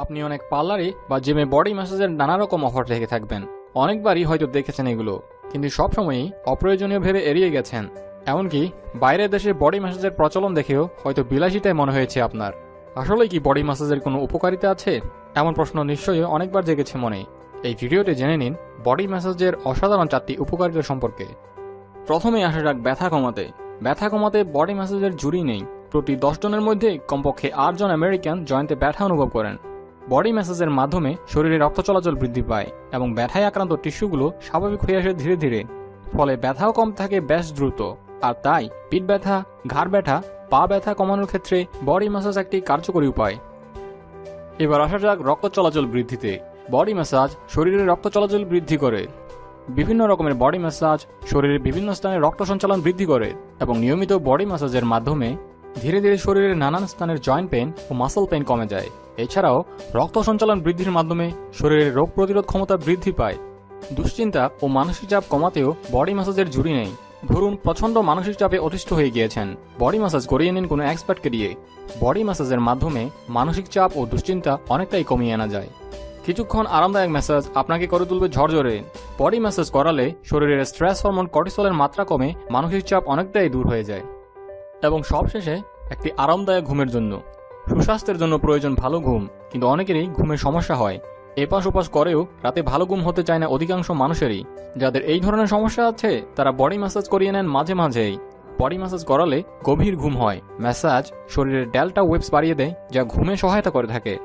আপনি অনেক পার্লারে বা জিমে বডি ম্যাসাজের নানা রকম অফার রেখে থাকবেন। অনেকবারই হয়তো দেখেছেন এগুলো। কিন্তু সবসময়ই অপ্রয়োজনীয় ভেবে এড়িয়ে গেছেন। এমনকি বাইরের দেশে বডি ম্যাসাজের প্রচলন দেখেও হয়তো বিলাসিতায় মনে হয়েছে আপনার। আসলে কি বডি ম্যাসাজের কোনো উপকারিতা আছে? এমন প্রশ্ন নিশ্চয়ই অনেকবার জেগেছে মনে। এই ভিডিওতে জেনে নিন বডি ম্যাসাজের অসাধারণ চারটি উপকারিতা সম্পর্কে। প্রথমেই আসা যাক ব্যথা কমাতে। ব্যথা কমাতে বডি ম্যাসাজের জুড়ি নেই। প্রতি দশ জনের মধ্যে কমপক্ষে আটজন আমেরিকান জয়েন্টে ব্যথা অনুভব করেন। বডি ম্যাসাজের মাধ্যমে শরীরে রক্ত চলাচল বৃদ্ধি পায় এবং ব্যথায় আক্রান্ত টিস্যুগুলো স্বাভাবিক হয়ে আসে ধীরে ধীরে। ফলে ব্যথাও কম থাকে বেশ দ্রুত। আর তাই পিঠ ব্যথা, ঘাড় ব্যথা, পা ব্যথা কমানোর ক্ষেত্রে বডি ম্যাসাজ একটি কার্যকরী উপায়। এবার আসা যাক রক্ত চলাচল বৃদ্ধিতে। বডি ম্যাসাজ শরীরে রক্ত চলাচল বৃদ্ধি করে। বিভিন্ন রকমের বডি ম্যাসাজ শরীরের বিভিন্ন স্থানে রক্ত সঞ্চালন বৃদ্ধি করে এবং নিয়মিত বডি ম্যাসাজের মাধ্যমে ধীরে ধীরে শরীরের নানান স্থানের জয়েন্ট পেন ও মাসল পেন কমে যায়। এছাড়াও, রক্ত সঞ্চালন বৃদ্ধির মাধ্যমে শরীরের রোগ প্রতিরোধ ক্ষমতা বৃদ্ধি পায়। দুশ্চিন্তা ও মানসিক চাপ কমাতেও বডি ম্যাসাজের জুড়ি নেই। ধরুন, প্রচণ্ড মানসিক চাপে অতিষ্ঠ হয়ে গিয়েছেন। বডি ম্যাসাজ করিয়ে নিন কোনো এক্সপার্টকে দিয়ে। বডি ম্যাসাজের মাধ্যমে মানসিক চাপ ও দুশ্চিন্তা অনেকটাই কমিয়ে আনা যায়। কিছুক্ষণ আরামদায়ক ম্যাসাজ আপনাকে করে তুলবে ঝরঝরে। বডি ম্যাসাজ করালে শরীরের স্ট্রেস হরমোন কর্টিসলের মাত্রা কমে মানসিক চাপ অনেকটাই দূর হয়ে যায়। এবং সবশেষে একটি আরামদায়ক ঘুমের জন্য। সুস্বাস্থ্যের জন্য প্রয়োজন ভালো ঘুম, কিন্তু অনেকেরই ঘুমের সমস্যা হয়। এপাশ ওপাশ করেও রাতে ভালো ঘুম হতে চায় না অধিকাংশ মানুষেরই। যাদের এই ধরনের সমস্যা আছে, তারা বডি ম্যাসাজ করিয়ে নেন মাঝে মাঝেই। বডি ম্যাসাজ করালে গভীর ঘুম হয়। ম্যাসাজ শরীরের ডেল্টা ওয়েবস বাড়িয়ে দেয়, যা ঘুমে সহায়তা করে থাকে।